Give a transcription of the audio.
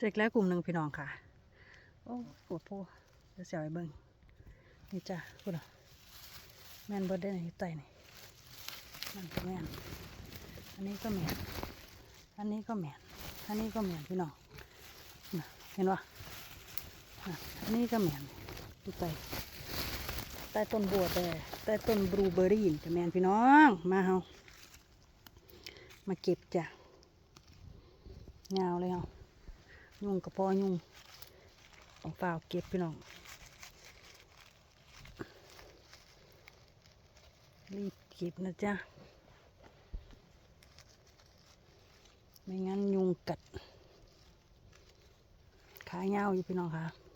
เจ็กแล้วกลุ่มหนึ่งพี่น้องค่ะ โอ้ปวดโพเดี๋ยวเสียวไอ้เบิ้งนี่จ้ะพูดอะแม่นเบิดได้ในไตนี่มันก็แม่นอันนี้ก็แม่นอันนี้ก็แม่นอันนี้ก็แม่นพี่น้องเห็นปะอันนี้ก็แม่นดูไตใต้ต้นบัวแต่ใต้ต้นบลูเบอร์รี่จะแม่นพี่น้อง มาเฮามาเก็บจ้ะยาวเลยเฮา ยุ่งกับพ่อยุ่งของเปล่าเก็บพี่น้องรีบเก็บนะจ๊ะ ไม่งั้นยุงกัด ขาเงาวอยู่พี่น้องค่ะ